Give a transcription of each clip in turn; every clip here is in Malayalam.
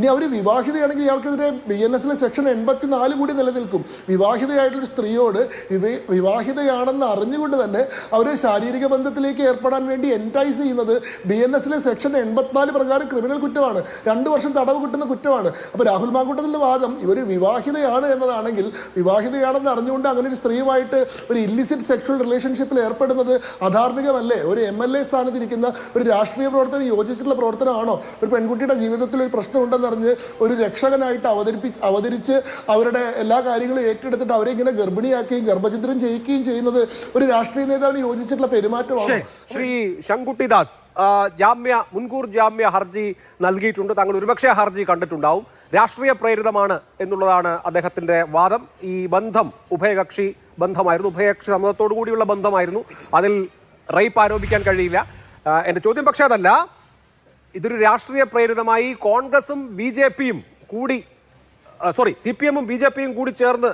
ഇനി അവർ വിവാഹിതയാണെങ്കിൽ ഇയാൾക്കെതിരെ ബി എൻ എസിലെ സെക്ഷൻ എൺപത്തി നാല് കൂടി നിലനിൽക്കും. വിവാഹിതയായിട്ടുള്ള സ്ത്രീയോട് വിവേ- വിവാഹിതയാണെന്ന് അറിഞ്ഞുകൊണ്ട് തന്നെ അവരെ ശാരീരിക ബന്ധത്തിലേക്ക് ഏർപ്പെടാൻ വേണ്ടി എന്റൈസ് ചെയ്യുന്നത് ബി എൻ എസിലെ സെക്ഷൻ എൺപത്തിനാല് പ്രകാരം ക്രിമിനൽ കുറ്റമാണ്. രണ്ട് വർഷം തടവ് കിട്ടുന്ന കുറ്റമാണ്. അപ്പോൾ രാഹുൽ മാങ്കൂട്ടത്തിന്റെ വാദം ഇവർ വിവാഹിതയാണ് എന്നതാണെങ്കിൽ വിവാഹിതയാണെന്ന് അറിഞ്ഞുകൊണ്ട് അങ്ങനെ ഒരു സ്ത്രീയുമായിട്ട് ഒരു ഇല്ലിസിറ്റ് സെക്ഷൽ റിലേഷൻഷിപ്പിൽ ഏർപ്പെടുന്നത് അധാർമികമല്ലേ? ഒരു എം എൽ എ സ്ഥാനത്തിരിക്കുന്ന ഒരു രാഷ്ട്രീയ പ്രവർത്തനം യോജിച്ചിട്ടുള്ള പ്രവർത്തനമാണോ? ഒരു പെൺകുട്ടിയുടെ ജീവിതത്തിൽ ഒരു പ്രശ്നമുണ്ടെന്നറിഞ്ഞ് ഒരു രക്ഷകനായിട്ട് അവതരിപ്പി അവതരിച്ച് അവരുടെ എല്ലാ കാര്യങ്ങളും ഏറ്റെടുത്തിട്ട് അവരെ ഇങ്ങനെ ഗർഭിണിയാക്കുകയും ഗർഭചിത്രം ചെയ്യിക്കുകയും ചെയ്യുന്നത് ഒരു രാഷ്ട്രീയ നേതാവിന് യോജിച്ചിട്ടുള്ള പെരുമാറ്റമാണ്. ശ്രീ ശങ്കുട്ടിദാസ് ജാമ്യ മുൻകൂർ ജാമ്യ ഹർജി നൽകിയിട്ടുണ്ട്. താങ്കൾ ഒരുപക്ഷെ ഹർജി കണ്ടിട്ടുണ്ടാവും. രാഷ്ട്രീയ പ്രേരിതമാണ് എന്നുള്ളതാണ് അദ്ദേഹത്തിന്റെ വാദം. ഈ ബന്ധം ഉഭയകക്ഷി ബന്ധമായിരുന്നു. ഉഭയകക്ഷി സമ്മതത്തോടു കൂടിയുള്ള ബന്ധമായിരുന്നു. അതിൽ റേപ്പ് ആരോപിക്കാൻ കഴിയില്ല. എന്റെ ചോദ്യം പക്ഷേ അതല്ല ഇതൊരു രാഷ്ട്രീയ പ്രേരിതമായി കോൺഗ്രസും ബി ജെ പിയും കൂടി സോറി സി പി എമ്മും ബി ജെ പിയും കൂടി ചേർന്ന്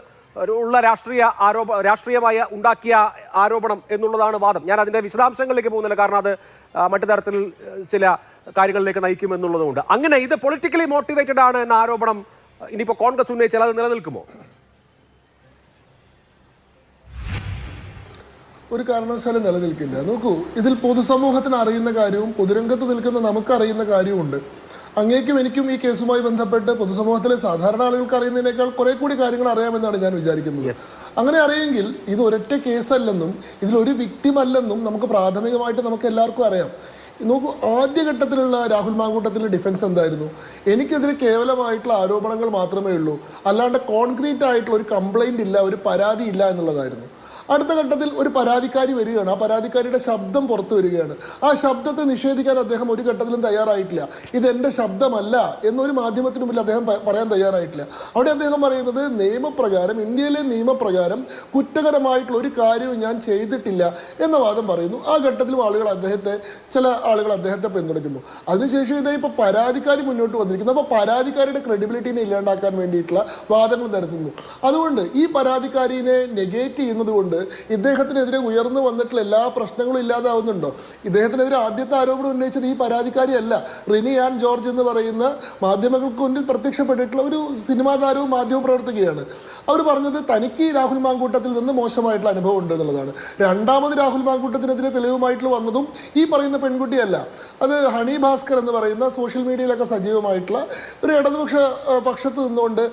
ഉള്ള രാഷ്ട്രീയ ആരോപ രാഷ്ട്രീയമായ ഉണ്ടാക്കിയ ആരോപണം എന്നുള്ളതാണ് വാദം. ഞാൻ അതിന്റെ വിശദാംശങ്ങളിലേക്ക് പോകുന്നില്ല കാരണം അത് മറ്റു തരത്തിൽ ചില കാര്യങ്ങളിലേക്ക് നയിക്കും എന്നുള്ളതുകൊണ്ട് അങ്ങനെ ഇത് പൊളിറ്റിക്കലി മോട്ടിവേറ്റഡ് ആണ് എന്ന ആരോപണം ഇനിയിപ്പോൾ കോൺഗ്രസ് ഉന്നയിച്ചാൽ അത് നിലനിൽക്കുമോ? ഒരു കാരണവശാലും നിലനിൽക്കില്ല. നോക്കൂ ഇതിൽ പൊതുസമൂഹത്തിന് അറിയുന്ന കാര്യവും പൊതുരംഗത്ത് നിൽക്കുന്ന നമുക്കറിയുന്ന കാര്യവുമുണ്ട്. അങ്ങേക്കും എനിക്കും ഈ കേസുമായി ബന്ധപ്പെട്ട് പൊതുസമൂഹത്തിലെ സാധാരണ ആളുകൾക്ക് അറിയുന്നതിനേക്കാൾ കുറെ കൂടി കാര്യങ്ങൾ അറിയാമെന്നാണ് ഞാൻ വിചാരിക്കുന്നത്. അങ്ങനെ അറിയെങ്കിൽ ഇത് ഒരൊറ്റ കേസല്ലെന്നും ഇതിലൊരു വിക്ടിം അല്ലെന്നും നമുക്ക് പ്രാഥമികമായിട്ട് നമുക്ക് എല്ലാവർക്കും അറിയാം. നോക്കൂ ആദ്യഘട്ടത്തിലുള്ള രാഹുൽ മാങ്കൂട്ടത്തിന്റെ ഡിഫൻസ് എന്തായിരുന്നു? എനിക്കെതിരെ കേവലമായിട്ടുള്ള ആരോപണങ്ങൾ മാത്രമേ ഉള്ളൂ. അല്ലാണ്ട് കോൺക്രീറ്റ് ആയിട്ടുള്ള ഒരു കംപ്ലൈന്റ് ഇല്ല ഒരു പരാതി ഇല്ല എന്നുള്ളതായിരുന്നു. അടുത്ത ഘട്ടത്തിൽ ഒരു പരാതിക്കാരി വരികയാണ്. ആ പരാതിക്കാരിയുടെ ശബ്ദം പുറത്തു വരികയാണ്. ആ ശബ്ദത്തെ നിഷേധിക്കാൻ അദ്ദേഹം ഒരു ഘട്ടത്തിലും തയ്യാറായിട്ടില്ല. ഇത് ശബ്ദമല്ല എന്നൊരു മാധ്യമത്തിന് മുമ്പിൽ അദ്ദേഹം പറയാൻ തയ്യാറായിട്ടില്ല. അവിടെ അദ്ദേഹം പറയുന്നത് നിയമപ്രകാരം ഇന്ത്യയിലെ നിയമപ്രകാരം കുറ്റകരമായിട്ടുള്ള ഒരു കാര്യവും ഞാൻ ചെയ്തിട്ടില്ല എന്ന വാദം പറയുന്നു. ആ ഘട്ടത്തിലും ആളുകൾ അദ്ദേഹത്തെ ചില ആളുകൾ അദ്ദേഹത്തെ പിന്തുണയ്ക്കുന്നു. അതിനുശേഷം ഇതേ ഇപ്പോൾ പരാതിക്കാരി മുന്നോട്ട് വന്നിരിക്കുന്നു. അപ്പോൾ പരാതിക്കാരിയുടെ ക്രെഡിബിലിറ്റിനെ ഇല്ലാണ്ടാക്കാൻ വേണ്ടിയിട്ടുള്ള വാദങ്ങൾ നടത്തുന്നു അതുകൊണ്ട് ഈ പരാതിക്കാരിനെ നെഗേറ്റ് ചെയ്യുന്നത് കൊണ്ട് ഇദ്ദേഹത്തിനെതിരെ ഉയർന്നു വന്നിട്ടുള്ള എല്ലാ പ്രശ്നങ്ങളും ഇല്ലാതാവുന്നുണ്ടോ? ഇദ്ദേഹത്തിനെതിരെ ആദ്യത്തെ ആരോപണം ഉന്നയിച്ചത് ഈ പരാതിക്കാരിയല്ല. റിനി ആൻ ജോർജ് എന്ന് പറയുന്ന മാധ്യമങ്ങൾക്ക് മുന്നിൽ പ്രത്യക്ഷപ്പെട്ടിട്ടുള്ള ഒരു സിനിമാ താരവും മാധ്യമ പ്രവർത്തകയാണ് അവർ പറഞ്ഞത് തനിക്ക് രാഹുൽ മാങ്കൂട്ടത്തിൽ നിന്ന് മോശമായിട്ടുള്ള അനുഭവം ഉണ്ട് എന്നുള്ളതാണ്. രണ്ടാമത് രാഹുൽ മാങ്കൂട്ടത്തിനെതിരെ തെളിവുമായിട്ടുള്ള വന്നതും ഈ പറയുന്ന പെൺകുട്ടിയല്ല. അത് ഹണി ഭാസ്കർ എന്ന് പറയുന്ന സോഷ്യൽ മീഡിയയിലൊക്കെ സജീവമായിട്ടുള്ള ഒരു ഇടതുപക്ഷ പക്ഷത്ത് നിന്നുകൊണ്ട്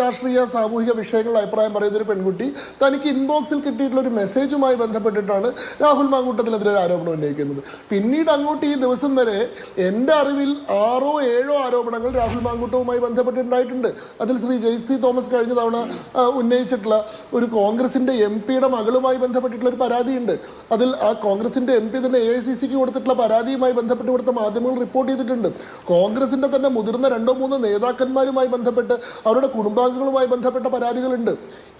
രാഷ്ട്രീയ സാമൂഹിക വിഷയങ്ങളിൽ അഭിപ്രായം പറയുന്ന ഒരു പെൺകുട്ടി തനിക്ക് ഇൻബോക്സിൽ കിട്ടിയിട്ടുള്ള ഒരു മെസ്സേജുമായി ബന്ധപ്പെട്ടിട്ടാണ് രാഹുൽ മാങ്കൂട്ടത്തിനെതിരെ ഒരു ആരോപണം ഉന്നയിക്കുന്നത്. പിന്നീട് അങ്ങോട്ട് ഈ ദിവസം വരെ എന്റെ അറിവിൽ ആറോ ഏഴോ ആരോപണങ്ങൾ രാഹുൽ മാങ്കൂട്ടവുമായി ബന്ധപ്പെട്ടിട്ടുണ്ടായിട്ടുണ്ട്. അതിൽ ശ്രീ ജെയ്സി തോമസ് കഴിഞ്ഞ തവണ ഉന്നയിച്ചിട്ടുള്ള ഒരു കോൺഗ്രസിന്റെ എം പിയുടെ മകളുമായി ബന്ധപ്പെട്ടിട്ടുള്ള ഒരു പരാതിയുണ്ട്. അതിൽ ആ കോൺഗ്രസിന്റെ എം പി തന്നെ എ ഐ സി സിക്ക് കൊടുത്തിട്ടുള്ള പരാതിയുമായി ബന്ധപ്പെട്ട് ഇവിടുത്തെ മാധ്യമങ്ങൾ റിപ്പോർട്ട് ചെയ്തിട്ടുണ്ട്. കോൺഗ്രസിന്റെ തന്നെ മുതിർന്ന രണ്ടോ മൂന്നോ നേതാക്കന്മാരുമായി ബന്ധപ്പെട്ട് അവരുടെ കുടുംബാംഗങ്ങളുമായി ബന്ധപ്പെട്ട പരാതികളുണ്ട്.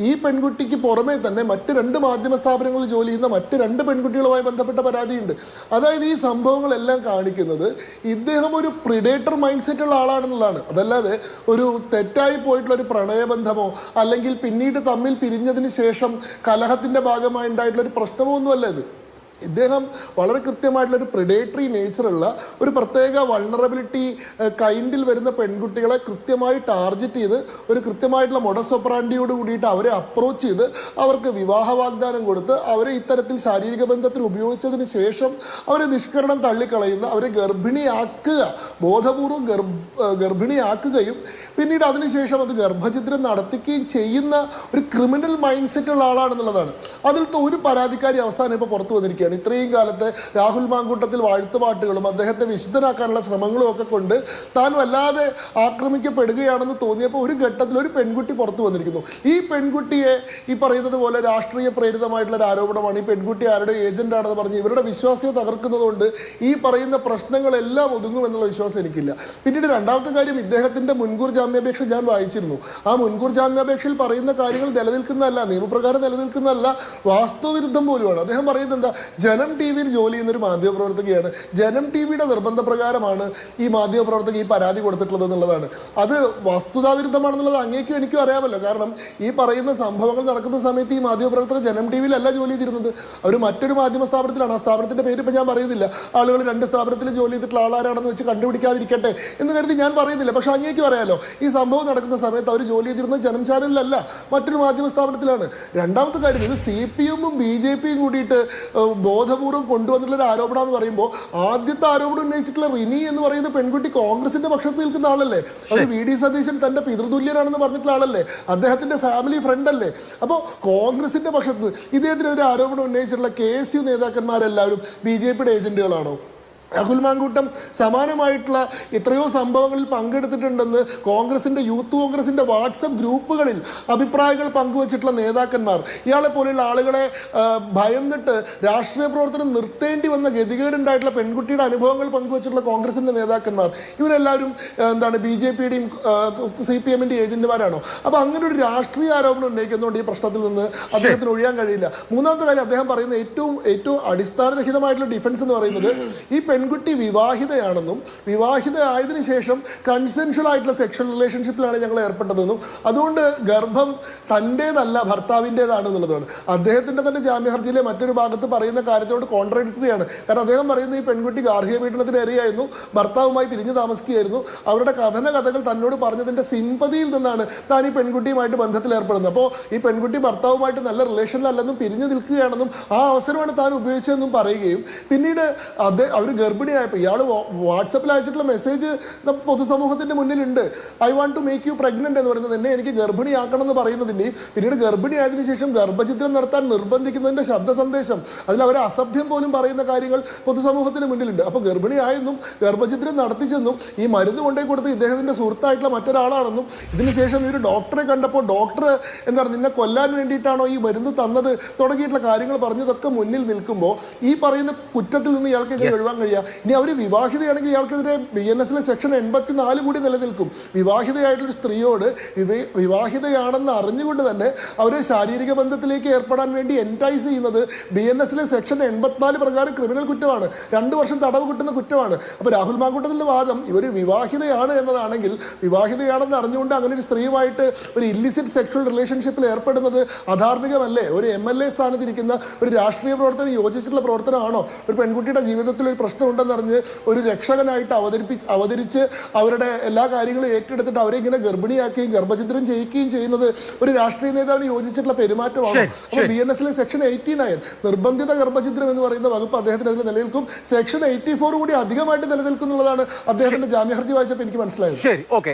ഈ പെൺകുട്ടിക്ക് പുറമേ തന്നെ മറ്റ് രണ്ട് മാധ്യമ സ്ഥാപനങ്ങളിൽ ജോലി ചെയ്യുന്ന മറ്റ് രണ്ട് പെൺകുട്ടികളുമായി ബന്ധപ്പെട്ട പരാതിയുണ്ട്. അതായത് ഈ സംഭവങ്ങളെല്ലാം കാണിക്കുന്നത് ഇദ്ദേഹം ഒരു പ്രിഡേറ്റർ മൈൻഡ് സെറ്റ് ഉള്ള ആളാണെന്നുള്ളതാണ്. അതല്ലാതെ ഒരു തെറ്റായി പോയിട്ടുള്ള ഒരു പ്രണയബന്ധമോ അല്ലെങ്കിൽ പിന്നീട് തമ്മിൽ പിരിഞ്ഞതിന് ശേഷം കലഹത്തിന്റെ ഭാഗമായി ഉണ്ടായിട്ടുള്ള ഒരു പ്രശ്നമോ ഒന്നുമല്ല ഇത്. ഇദ്ദേഹം വളരെ കൃത്യമായിട്ടുള്ള ഒരു പ്രിഡേറ്ററി നേച്ചറുള്ള ഒരു പ്രത്യേക വൾണറബിലിറ്റി കൈൻഡിൽ വരുന്ന പെൺകുട്ടികളെ കൃത്യമായി ടാർജറ്റ് ചെയ്ത് ഒരു കൃത്യമായിട്ടുള്ള മൊഡസൊപ്രാൻഡിയോട് കൂടിയിട്ട് അവരെ അപ്രോച്ച് ചെയ്ത് അവർക്ക് വിവാഹ വാഗ്ദാനം കൊടുത്ത് അവരെ ഇത്തരത്തിൽ ശാരീരിക ബന്ധത്തിന് ഉപയോഗിച്ചതിന് ശേഷം അവരെ നിഷ്കരണം തള്ളിക്കളയുന്ന അവരെ ഗർഭിണിയാക്കുക ബോധപൂർവം ഗർഭ ഗർഭിണിയാക്കുകയും പിന്നീട് അതിനുശേഷം അത് ഗർഭചിത്രം നടത്തിക്കുകയും ചെയ്യുന്ന ഒരു ക്രിമിനൽ മൈൻഡ് സെറ്റ് ഉള്ള ആളാണെന്നുള്ളതാണ്. അതിലത്തെ ഒരു പരാതിക്കാരി അവസാനം ഇപ്പോൾ പുറത്തു വന്നിരിക്കുകയാണ്. ഇത്രയും കാലത്ത് രാഹുൽ മാങ്കൂട്ടത്തിൽ വാഴ്ത്തുപാട്ടുകളും അദ്ദേഹത്തെ വിശുദ്ധനാക്കാനുള്ള ശ്രമങ്ങളും ഒക്കെ കൊണ്ട് താൻ വല്ലാതെ ആക്രമിക്കപ്പെടുകയാണെന്ന് തോന്നിയപ്പോൾ ഒരു ഘട്ടത്തിൽ ഒരു പെൺകുട്ടി പുറത്തു വന്നിരിക്കുന്നു. ഈ പെൺകുട്ടിയെ ഈ പറയുന്നത് പോലെ രാഷ്ട്രീയ പ്രേരിതമായിട്ടുള്ള ഒരു ആരോപണമാണ്. ഈ പെൺകുട്ടി ആരുടെ ഏജന്റ് ആണെന്ന് പറഞ്ഞ് ഇവരുടെ വിശ്വാസ്യത തകർക്കുന്നതുകൊണ്ട് ഈ പറയുന്ന പ്രശ്നങ്ങളെല്ലാം ഒതുങ്ങും എന്നുള്ള വിശ്വാസം എനിക്കില്ല. പിന്നീട് രണ്ടാമത്തെ കാര്യം ഇദ്ദേഹത്തിന്റെ മുൻകൂർ ജാമ്യാപേക്ഷ ഞാൻ വായിച്ചിരുന്നു. ആ മുൻകൂർ ജാമ്യാപേക്ഷയിൽ പറയുന്ന കാര്യങ്ങൾ നിലനിൽക്കുന്നതല്ല നിയമപ്രകാരം നിലനിൽക്കുന്നതല്ല വാസ്തുവിരുദ്ധം പോലുമാണ്. അദ്ദേഹം പറയുന്നത് എന്താ? ജനം ടി വിയിൽ ജോലി ചെയ്യുന്ന ഒരു മാധ്യമപ്രവർത്തകയാണ്. ജനം ടി വിയുടെ നിർബന്ധപ്രകാരമാണ് ഈ മാധ്യമപ്രവർത്തക ഈ പരാതി കൊടുത്തിട്ടുള്ളത് എന്നുള്ളതാണ്. അത് വസ്തുതാവിരുദ്ധമാണെന്നുള്ളത് അങ്ങേക്കും എനിക്കും അറിയാമല്ലോ. കാരണം ഈ പറയുന്ന സംഭവങ്ങൾ നടക്കുന്ന സമയത്ത് ഈ മാധ്യമപ്രവർത്തകർ ജനം ടി വിയിലല്ല ജോലി ചെയ്തിരുന്നത്. അവർ മറ്റൊരു മാധ്യമ സ്ഥാപനത്തിലാണ്. ആ സ്ഥാപനത്തിന്റെ പേര് ഇപ്പം ഞാൻ പറയുന്നില്ല. ആളുകൾ രണ്ട് സ്ഥാപനത്തിൽ ജോലി ചെയ്തിട്ടുള്ള ആളാരാണെന്ന് വെച്ച് കണ്ടുപിടിക്കാതിരിക്കട്ടെ എന്ന് കരുതി ഞാൻ പറയുന്നില്ല. പക്ഷെ അങ്ങേക്കും അറിയാലോ ഈ സംഭവം നടക്കുന്ന സമയത്ത് അവർ ജോലി ചെയ്തിരുന്നത് ജനം ചാനലിലല്ല മറ്റൊരു മാധ്യമ സ്ഥാപനത്തിലാണ്. രണ്ടാമത്തെ കാര്യം ഇത് സി പി എമ്മും ബി ജെ പിയും കൂടിയിട്ട് ബോധപൂർവം കൊണ്ടുവന്നിട്ടുള്ള ഒരു ആരോപണം എന്ന് പറയുമ്പോൾ ആദ്യത്തെ ആരോപണം ഉന്നയിച്ചിട്ടുള്ള റിനി എന്ന് പറയുന്ന പെൺകുട്ടി കോൺഗ്രസിന്റെ പക്ഷത്ത് നിൽക്കുന്ന ആളല്ലേ? അവർ വി ഡി സതീശൻ തന്റെ പിതൃതുല്യനാണെന്ന് പറഞ്ഞിട്ടുള്ള ആളല്ലേ? അദ്ദേഹത്തിന്റെ ഫാമിലി ഫ്രണ്ട് അല്ലേ? അപ്പോൾ കോൺഗ്രസിന്റെ പക്ഷത്ത് ഇദ്ദേഹത്തിനെതിരെ ആരോപണം ഉന്നയിച്ചിട്ടുള്ള കെ എസ് യു നേതാക്കന്മാരെല്ലാവരും ബി ജെ പിയുടെ ഏജന്റുകളാണോ രാഹുൽ മാങ്കൂട്ടം സമാനമായിട്ടുള്ള എത്രയോ സംഭവങ്ങളിൽ പങ്കെടുത്തിട്ടുണ്ടെന്ന് കോൺഗ്രസിന്റെ യൂത്ത് കോൺഗ്രസിന്റെ വാട്സപ്പ് ഗ്രൂപ്പുകളിൽ അഭിപ്രായങ്ങൾ പങ്കുവച്ചിട്ടുള്ള നേതാക്കന്മാർ. ഇയാളെ പോലെയുള്ള ആളുകളെ ഭയന്നിട്ട് രാഷ്ട്രീയ പ്രവർത്തനം നിർത്തേണ്ടി വന്ന ഗതികേടുണ്ടായിട്ടുള്ള പെൺകുട്ടിയുടെ അനുഭവങ്ങൾ പങ്കുവച്ചിട്ടുള്ള കോൺഗ്രസിന്റെ നേതാക്കന്മാർ. ഇവരെല്ലാവരും എന്താണ് ബി ജെ പിയുടെയും സി പി എമ്മിന്റെ ഏജന്റുമാരാണോ അപ്പോൾ അങ്ങനെ ഒരു രാഷ്ട്രീയ ആരോപണം ഉന്നയിക്കുന്നതുകൊണ്ട് ഈ പ്രശ്നത്തിൽ നിന്ന് അദ്ദേഹത്തിന് ഒഴിയാൻ കഴിയില്ല. മൂന്നാമത്തെ കാര്യം അദ്ദേഹം പറയുന്ന ഏറ്റവും ഏറ്റവും അടിസ്ഥാനരഹിതമായിട്ടുള്ള ഡിഫൻസ് എന്ന് പറയുന്നത് ഈ പെൺകുട്ടി വിവാഹിതയാണെന്നും വിവാഹിത ആയതിനു ശേഷം കൺസെൻഷ്വൽ ആയിട്ടുള്ള സെക്ഷൽ റിലേഷൻഷിപ്പിലാണ് ഞങ്ങൾ ഏർപ്പെട്ടതെന്നും അതുകൊണ്ട് ഗർഭം തന്റേതല്ല ഭർത്താവിന്റെതാണ് എന്നുള്ളതാണ് അദ്ദേഹത്തിന്റെ തന്നെ ജാമ്യ ഹർജിയിലെ മറ്റൊരു ഭാഗത്ത് പറയുന്ന കാര്യത്തോട് കോൺട്രഡിക്ടറിയാണ് കാരണം അദ്ദേഹം പറയുന്നു ഈ പെൺകുട്ടി ഗാർഹിക പീഡനത്തിന് ഇരയായിരുന്നു ഭർത്താവുമായി പിരിഞ്ഞു താമസിക്കുകയായിരുന്നു. അവരുടെ കഥന കഥകൾ തന്നോട് പറഞ്ഞതിന്റെ സിമ്പതിയിൽ നിന്നാണ് താൻ ഈ പെൺകുട്ടിയുമായിട്ട് ബന്ധത്തിൽ ഏർപ്പെടുന്നത്. അപ്പോൾ ഈ പെൺകുട്ടി ഭർത്താവുമായിട്ട് നല്ല റിലേഷനിലല്ലെന്നും പിരിഞ്ഞു നിൽക്കുകയാണെന്നും ആ അവസരമാണ് താൻ ഉപയോഗിച്ചതെന്നും പറയുകയും പിന്നീട് അത് അവർ ഗർഭിണിയായപ്പോൾ ഇയാൾ വാട്സപ്പിൽ അയച്ചിട്ടുള്ള മെസ്സേജ് പൊതുസമൂഹത്തിന്റെ മുന്നിലുണ്ട്. I want to make you pregnant എന്ന് പറയുന്നത് എന്നെ എനിക്ക് ഗർഭിണിയാക്കണം എന്ന് പറയുന്നതിന്റെയും പിന്നീട് ഗർഭിണിയായതിനു ശേഷം ഗർഭചിത്രം നടത്താൻ നിർബന്ധിക്കുന്നതിന്റെ ശബ്ദ സന്ദേശം അതിൽ അവരെ അസഭ്യം പോലും പറയുന്ന കാര്യങ്ങൾ പൊതുസമൂഹത്തിന് മുന്നിലുണ്ട്. അപ്പോൾ ഗർഭിണിയായെന്നും ഗർഭചിത്രം നടത്തിച്ചെന്നും ഈ മരുന്ന് കൊണ്ടേ കൊടുത്ത് ഇദ്ദേഹത്തിന്റെ സുഹൃത്തായിട്ടുള്ള മറ്റൊരാളാണെന്നും ഇതിനുശേഷം ഈ ഒരു ഡോക്ടറെ കണ്ടപ്പോൾ ഡോക്ടർ എന്താണ് നിന്നെ കൊല്ലാൻ വേണ്ടിയിട്ടാണോ ഈ മരുന്ന് തന്നത്? തുടങ്ങിയിട്ടുള്ള കാര്യങ്ങൾ പറഞ്ഞതൊക്കെ മുന്നിൽ നിൽക്കുമ്പോൾ ഈ പറയുന്ന കുറ്റത്തിൽ നിന്ന് ഇയാൾക്ക് എങ്ങനെ ഒഴിവാൻ കഴിയുക ഇനി അവർ വിവാഹിതയാണെങ്കിൽ ഇയാൾക്കെതിരെ ബി എൻ എസിലെ സെക്ഷൻ എൺപത്തിനാല് കൂടി നിലനിൽക്കും. വിവാഹിതയായിട്ടൊരു സ്ത്രീയോട് വിവേ- വിവാഹിതയാണെന്ന് അറിഞ്ഞുകൊണ്ട് തന്നെ അവരെ ശാരീരിക ബന്ധത്തിലേക്ക് ഏർപ്പെടാൻ വേണ്ടി എന്റൈസ് ചെയ്യുന്നത് ബി എൻ എസിലെ സെക്ഷൻ എൺപത്തിനാല് പ്രകാരം ക്രിമിനൽ കുറ്റമാണ്. രണ്ട് വർഷം തടവ് കിട്ടുന്ന കുറ്റമാണ്. അപ്പോൾ രാഹുൽ മാങ്കൂട്ടത്തിന്റെ വാദം ഇവർ വിവാഹിതയാണ് എന്നതാണെങ്കിൽ വിവാഹിതയാണെന്ന് അറിഞ്ഞുകൊണ്ട് അങ്ങനെ ഒരു സ്ത്രീയുമായിട്ട് ഒരു ഇല്ലിസിറ്റ് സെക്ഷൽ റിലേഷൻഷിപ്പിൽ ഏർപ്പെടുന്നത് അധാർമികമല്ലേ? ഒരു എം എൽ എ സ്ഥാനത്തിരിക്കുന്ന ഒരു രാഷ്ട്രീയ പ്രവർത്തനം യോജിച്ചിട്ടുള്ള പ്രവർത്തനമാണോ? ഒരു പെൺകുട്ടിയുടെ ജീവിതത്തിൽ ഒരു പ്രശ്നമുണ്ടെന്നറിഞ്ഞ് ഒരു രക്ഷകനായിട്ട് അവതരിപ്പി അവതരിച്ച് അവരുടെ എല്ലാ കാര്യങ്ങളും ഏറ്റെടുത്തിട്ട് അവരെ ഇങ്ങനെ ഗർഭിണിയാക്കുകയും ഗർഭചിത്രം ചെയ്യിക്കുകയും ചെയ്യുന്നത് ഒരു രാഷ്ട്രീയ നേതാവിന് യോജിച്ചിട്ടുള്ള പെരുമാറ്റമാണ്. അപ്പോൾ ബി എൻ എസിലെ സെക്ഷൻ എയ്റ്റി നയൻ നിർബന്ധിത ഗർഭചിത്രം എന്ന് പറയുന്ന വകുപ്പ് അദ്ദേഹത്തിന് അതിൽ നിലനിൽക്കും. സെക്ഷൻ എയ്റ്റി ഫോർ കൂടി അധികമായിട്ട് നിലനിൽക്കുന്നുള്ളതാണ് അദ്ദേഹത്തിന്റെ ജാമ്യഹർജി വായിച്ചപ്പോൾ എനിക്ക് മനസ്സിലായത്. ശരി ഓക്കെ.